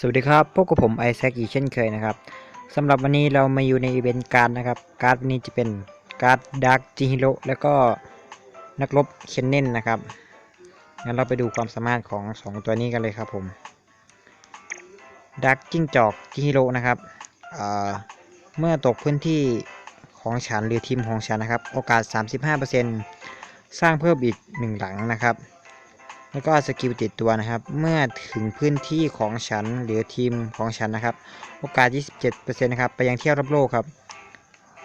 สวัสดีครับ พบกับผมไอแซคอีกเช่นเคยนะครับสำหรับวันนี้เรามาอยู่ในอีเวนต์การ์ดนะครับ การ์ดนี้จะเป็นการ์ดดาร์กจิฮิโร่แล้วก็นักรบเคนเน่นนะครับ งั้นเราไปดูความสามารถของ 2 ตัวนี้กันเลยครับผมดาร์กจิ้งจอกจิฮิโร่นะครับเมื่อตกพื้นที่ของฉันหรือทีมของฉันนะครับ โอกาส 35%สร้างเพิ่มอีก 1 หลังนะครับ แล้วก็สกิลติดตัวนะครับ เมื่อถึงพื้นที่ของฉันหรือทีมของฉันนะครับ โอกาส 27%นะครับ ไปยังเที่ยวรับโลกครับ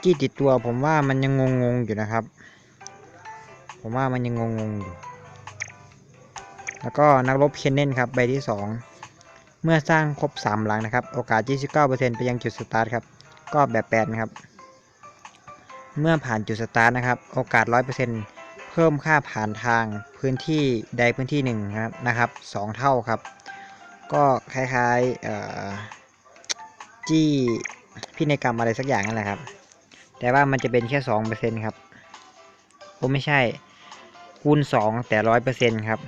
กี้ติดตัวผมว่ามันยังงงๆอยู่นะครับ ผมว่ามันยังงงๆอยู่ แล้วก็นักรบเคนเน่นครับใบที่ 2 เมื่อสร้างครบ 3 หลังนะครับ โอกาส 29%ไปยังจุดสตาร์ทครับ ก็แบบแปดนะครับ เมื่อผ่านจุดสตาร์ทนะครับ โอกาส 100% เพิ่มค่าผ่านทางพื้นที่ใดพื้นที่หนึ่งนะครับสองเท่าครับ ก็คล้ายๆจี้พินัยกรรมอะไรสักอย่างนั่นแหละครับ แต่ว่ามันจะเป็นแค่สองเปอร์เซ็นครับโอ้ไม่ใช่คูณสองแต่ร้อยเปอร์เซ็นครับ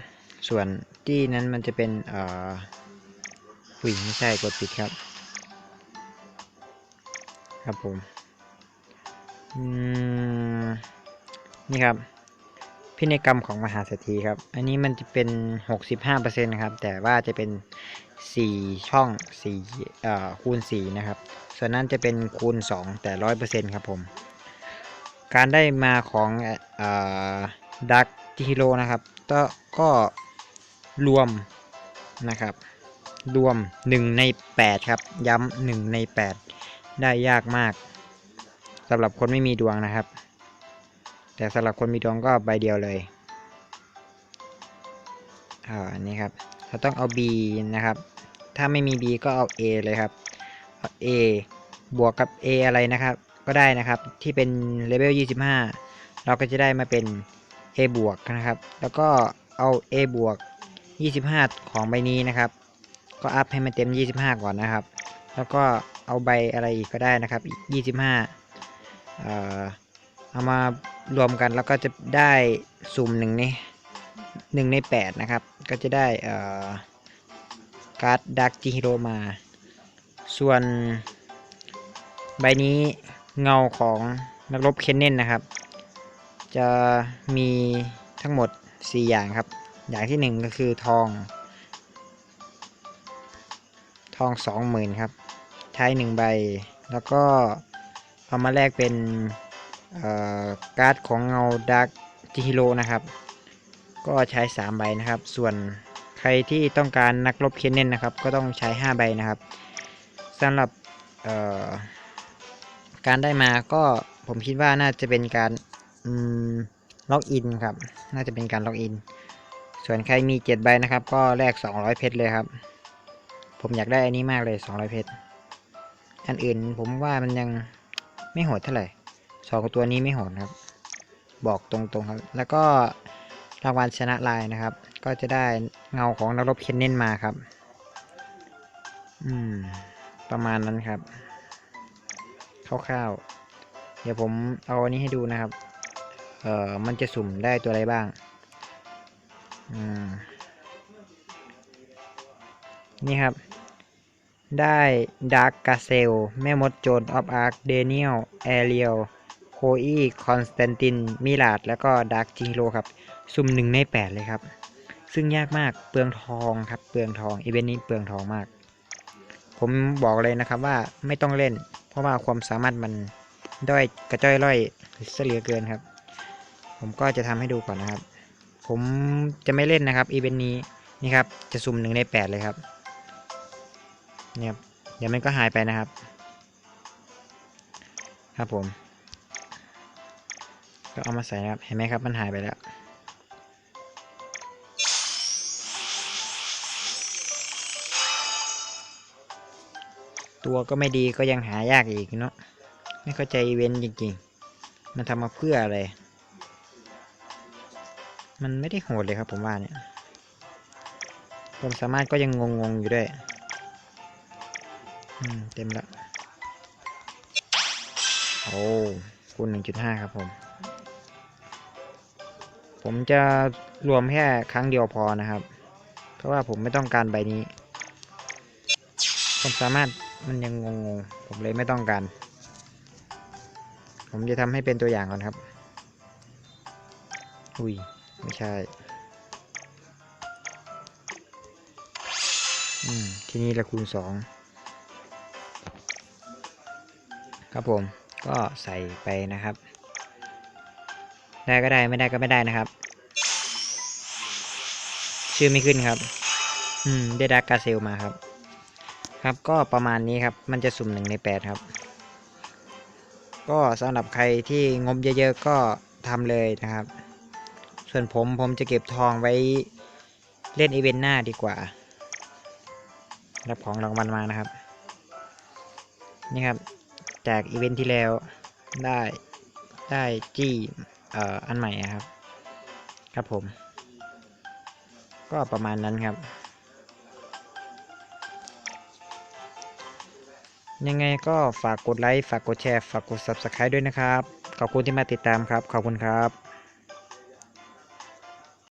ส่วนจี้นั้นมันจะเป็นเอ่อผู้หญิงไม่ใช่กดผิดครับ ครับผม อืม นี่ครับ พินัยกรรมของมหาเศรษฐีครับ อันนี้มันจะเป็น 65%ครับ แต่ว่าจะเป็น 4 ช่อง4เอ่อคูณ 4 นะครับ ส่วนนั้นจะเป็นคูณ 2 แต่ 100%ครับผม การได้มาของเอ่อดักจิโรนะครับก็ก็รวมนะครับ รวม 1 ใน 8 ครับ ย้ำ1ใน 8 ได้ยากมากสำหรับคนไม่มีดวงนะครับ แต่สำหรับคนมีดวงก็ใบเดียวเลยอ่าอันนี้ครับเราต้องเอา B นะครับ ถ้าไม่มี B ก็เอา A เลยครับเอา A บวกกับ A อะไรนะครับ ก็ได้นะครับที่เป็นเลเวล25 เราก็จะได้มาเป็น A บวกนะครับ แล้วก็เอา A บวก 25 ของใบนี้นะครับ ก็อัพให้มันเต็ม 25 ก่อนนะครับ แล้วก็เอาใบอะไรอีกก็ได้นะครับอีก25เอ่อ เอามารวมกันแล้วก็จะได้สุ่มหนึ่งในหนึ่งในแปดนะครับ ก็จะได้เอ่อการ์ดดักจิฮิโรมา ส่วนใบนี้เงาของนักรบเคนเน่นนะครับ จะมีทั้งหมด 4 อย่างครับ อย่างที่ 1 ก็คือทอง ทอง 20,000 ครับ ใช้1ใบ แล้วก็เอามาแลกเป็น การ์ดของเงาดักจิฮิโร่นะครับ ก็ใช้ 3 ใบนะครับ ส่วนใครที่ต้องการนักรบเคนเน่นนะครับ ก็ต้องใช้ 5 ใบนะครับสำหรับการได้มาก็ผมคิดว่าน่าจะเป็นการล็อกอินครับ น่าจะเป็นการล็อกอิน ส่วนใครมี7ใบนะครับ ก็แลก200เพชรเลยครับ ผมอยากได้อันนี้มากเลย200เพชร อันอื่นผมว่ามันยังไม่โหดเท่าไหร่ สองตัวนี้ไม่โหดครับ บอกตรงๆครับ แล้วก็รางวัลชนะลายนะครับ ก็จะได้เงาของนักรบเคนเน่นมาครับ อืม ประมาณนั้นครับคร่าวๆเดี๋ยวผมเอาอันนี้ให้ดูนะครับ เอ่อ มันจะสุ่มได้ตัวอะไรบ้าง อืม นี่ครับ ได้ดาร์กกาเซล แม่มดโจนออฟอาร์คเดเนียลแอเรียลโค อีคอนสแตนตินมิลาดแล้วก็ดาร์กจิโร่ครับ สุ่มหนึ่งในแปดเลยครับ ซึ่งยากมากเปลืองทองครับ เปลืองทองอีเวนต์นี้เปลืองทองมาก ผมบอกเลยนะครับว่าไม่ต้องเล่น เพราะว่าความสามารถมันด้อยกระจ้อยร่อยเสียเหลือเกินครับ ผมก็จะทำให้ดูก่อนนะครับ ผมจะไม่เล่นนะครับอีเวนต์นี้นี่ครับจะสุ่มหนึ่งในแปดเลยครับเนี่ยครับเดี๋ยวมันก็หายไปนะครับ ครับผม ก็เอามาใส่นะครับ เห็นไหมครับ มันหายไปแล้ว ตัวก็ไม่ดีก็ยังหายากอีกเนาะ ไม่เข้าใจเวนจริงๆ มันทำมาเพื่ออะไร มันไม่ได้โหดเลยครับผมว่าเนี่ยความสามารถก็ยังงงๆอยู่ด้วย อืม เต็มแล้ว โอ้คูณหนึ่งจุดห้าครับผม ผมจะรวมแค่ครั้งเดียวพอนะครับ เพราะว่าผมไม่ต้องการใบนี้ความสามารถมันยังงงๆ ผมเลยไม่ต้องการ ผมจะทำให้เป็นตัวอย่างก่อนครับ อุ้ย ไม่ใช่ อืม ทีนี้ละคูณสอง ครับผม ก็ใส่ไปนะครับ ได้ก็ได้ไม่ได้ก็ไม่ได้นะครับ ชื่อไม่ขึ้นครับ อืม ได้ดักกาเซลมาครับ ครับก็ประมาณนี้ครับ มันจะสุ่มหนึ่งในแปดครับ ก็สำหรับใครที่งบเยอะๆก็ทำเลยนะครับ ส่วนผมผมจะเก็บทองไว้เล่นอีเวนต์หน้าดีกว่า รับของรางวัลมานะครับ นี่ครับ จากอีเวนต์ที่แล้วได้ได้จี้เอ่ออันใหม่ครับ ครับผม ก็ประมาณนั้นครับ ยังไงก็ฝากกดไลค์ ฝากกดแชร์ ฝากกด Subscribe ด้วยนะครับ ขอบคุณที่มาติดตามครับ ขอบคุณครับ